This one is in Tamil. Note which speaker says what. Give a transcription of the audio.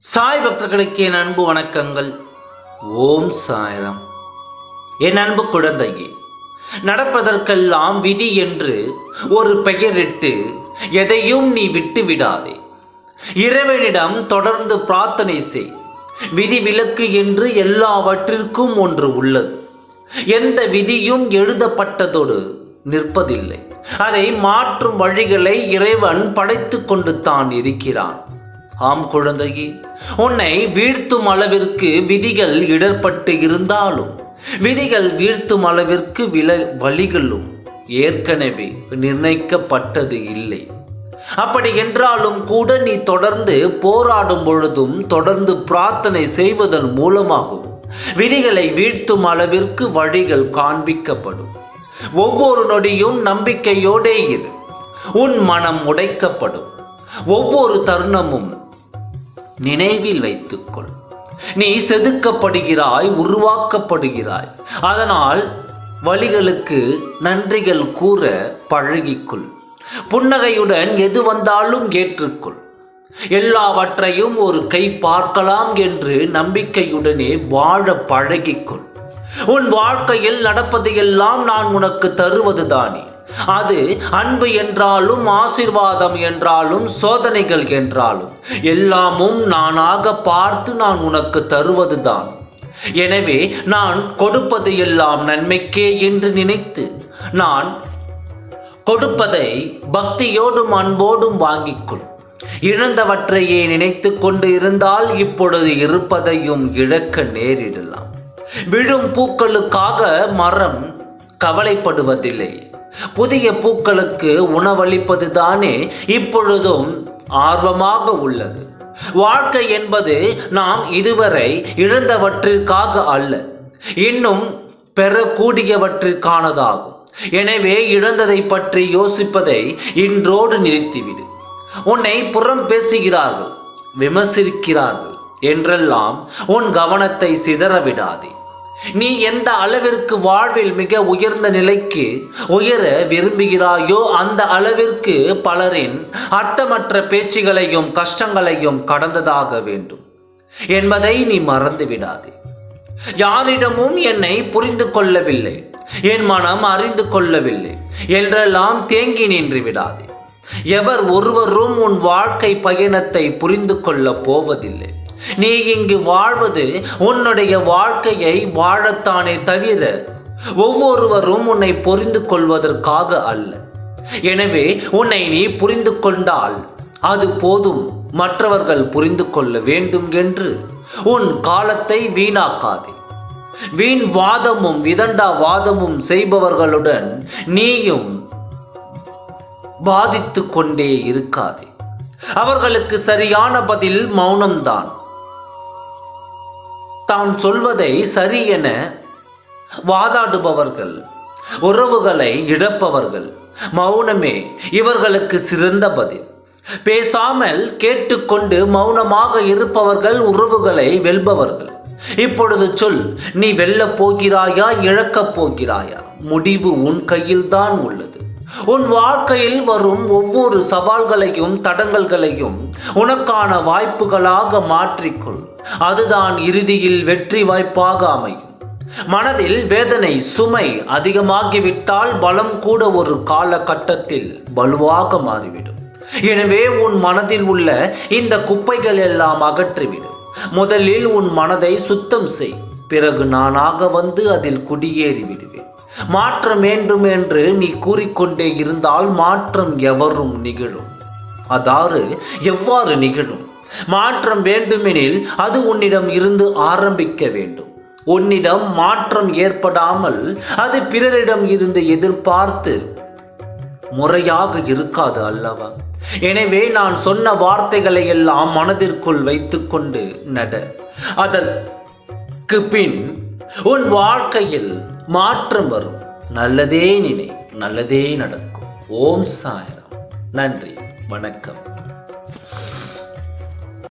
Speaker 1: பக்தர்களுக்கு என் அன்பு வணக்கங்கள். ஓம் சாயரம். என் அன்பு குழந்தையே நடப்பதற்கெல்லாம் விதி என்று ஒரு பெயரிட்டு எதையும் நீ விட்டு விடாதே இறைவனிடம் தொடர்ந்து பிரார்த்தனை செய். விதி விலக்கு என்று எல்லாவற்றிற்கும் ஒன்று உள்ளது. எந்த விதியும் எழுதப்பட்டதோடு நிற்பதில்லை. அதை மாற்றும் வழிகளை இறைவன் படைத்து கொண்டு தான் இருக்கிறான். ஆம் குழந்தையே உன்னை வீழ்த்தும் அளவிற்கு விதிகள் இடர்பட்டு இருந்தாலும் விதிகள் வீழ்த்தும் அளவிற்கு வில வழிகளும் ஏற்கனவே நிர்ணயிக்கப்பட்டது இல்லை. அப்படி என்றாலும் கூட நீ தொடர்ந்து போராடும் பொழுதும் தொடர்ந்து பிரார்த்தனை செய்வதன் மூலமாகவும் விதிகளை வீழ்த்தும் அளவிற்கு வழிகள் காண்பிக்கப்படும். ஒவ்வொரு நொடியும் நம்பிக்கையோடே இரு. உன் மனம் உடைக்கப்படும். ஒவ்வொரு தருணமும் நினைவில் வைத்துக்கொள். நீ செதுக்கப்படுகிறாய் உருவாக்கப்படுகிறாய். அதனால் வழிகளுக்கு நன்றிகள் கூற பழகிக்கொள். புன்னகையுடன் எது வந்தாலும் ஏற்றுக்கொள். எல்லாவற்றையும் ஒரு கை பார்க்கலாம் என்று நம்பிக்கையுடனே வாழ பழகிக்கொள். உன் வாழ்க்கையில் நடப்பதையெல்லாம் நான் உனக்கு தருவதுதானே. அது அன்பு என்றாலும் ஆசிர்வாதம் என்றாலும் சோதனைகள் என்றாலும் எல்லாமும் நானாக பார்த்து நான் உனக்கு தருவதுதான். எனவே நான் கொடுப்பது எல்லாம் நன்மைக்கே என்று நினைத்து நான் கொடுப்பதை பக்தியோடும் அன்போடும் வாங்கிக்கொள். இழந்தவற்றையே நினைத்து கொண்டு இருந்தால் இப்பொழுது இருப்பதையும் இழக்க நேரிடலாம். விழும் பூக்களுக்காக மரம் கவலைப்படுவதில்லை. புதிய பூக்களுக்கு உணவளிப்பது தானே இப்பொழுதும் ஆர்வமாக உள்ளது. வாழ்க்கை என்பது நாம் இதுவரை இழந்தவற்றிற்காக அல்ல இன்னும் பெறக்கூடியவற்றிற்கானதாகும். எனவே இழந்ததை பற்றி யோசிப்பதை இன்றோடு நிறுத்திவிடு. உன்னை புறம் பேசுகிறார்கள் விமர்சிக்கிறார்கள் என்றெல்லாம் உன் கவனத்தை சிதறவிடாதே நீ எந்த அளவிற்கு வாழ்வில் மிக உயர்ந்த நிலைக்கு உயர விரும்புகிறாயோ அந்த அளவிற்கு பலரின் அர்த்தமற்ற பேச்சுகளையும் கஷ்டங்களையும் கடந்ததாக வேண்டும். என்பதை நீ மறந்துவிடாதே யாரிடமும் என்னை புரிந்து கொள்ளவில்லை. என் மனம் அறிந்து கொள்ளவில்லை. என்றெல்லாம் தேங்கி நின்று விடாதே. எவர் ஒருவரும் உன் வாழ்க்கை பயணத்தை புரிந்து கொள்ளப் போவதில்லை. நீ இங்கு வாழ்வது உன்னுடைய வாழ்க்கையை வாழத்தானே தவிர ஒவ்வொருவரும் உன்னை புரிந்து கொள்வதற்காக அல்ல. எனவே உன்னை நீ புரிந்து கொண்டால் அது போதும். மற்றவர்கள் புரிந்து கொள்ள வேண்டும் என்று உன் காலத்தை வீணாக்காதே. வீண் வாதமும் விதண்டா வாதமும் செய்பவர்களுடன் நீயும் பாதித்து கொண்டே இருக்காதே. அவர்களுக்கு சரியான பதில் மௌனம்தான். தான் சொல்வதை சரி என வாதாடுபவர்கள் உறவுகளை இழப்பவர்கள். மௌனமே இவர்களுக்கு சிறந்த பதில். பேசாமல் கேட்டுக்கொண்டு மௌனமாக இருப்பவர்கள் உறவுகளை வெல்பவர்கள். இப்பொழுது சொல் நீ வெல்லப் போகிறாயா இழக்கப் போகிறாயா? முடிவு உன் கையில்தான் உள்ளது. உன் வாழ்க்கையில் வரும் ஒவ்வொரு சவால்களையும் தடங்கல்களையும் உனக்கான வாய்ப்புகளாக மாற்றிக்கொள். அதுதான் இறுதியில் வெற்றி வாய்ப்பாக அமையும். மனதில் வேதனை சுமை அதிகமாகிவிட்டால் பலம் கூட ஒரு காலகட்டத்தில் வலுவாக மாறிவிடும். எனவே உன் மனதில் உள்ள இந்த குப்பைகள் எல்லாம் அகற்றிவிடும் முதலில் உன் மனதை சுத்தம் செய். பிறகு நானாக வந்து அதில் குடியேறி விடுவேன். மாற்றம் வேண்டும் என்று நீ கூறிக்கொண்டே இருந்தால் மாற்றம் எவரும் நிகழும். அதாவது எவ்வாறு நிகழும்? மாற்றம் வேண்டுமெனில் அது உன்னிடம் இருந்து ஆரம்பிக்க வேண்டும். உன்னிடம் மாற்றம் ஏற்படாமல் அது பிறரிடம் இருந்து எதிர்பார்த்து முறையாக இருக்காது அல்லவா? எனவே நான் சொன்ன வார்த்தைகளை எல்லாம் மனதிற்குள் வைத்துக்கொண்டு நட. அதற்கு பின் உன் வாழ்க்கையில் மாற்றம் வரும். நல்லதே நினை நல்லதே நடக்கும். ஓம் சாயரம். நன்றி வணக்கம்.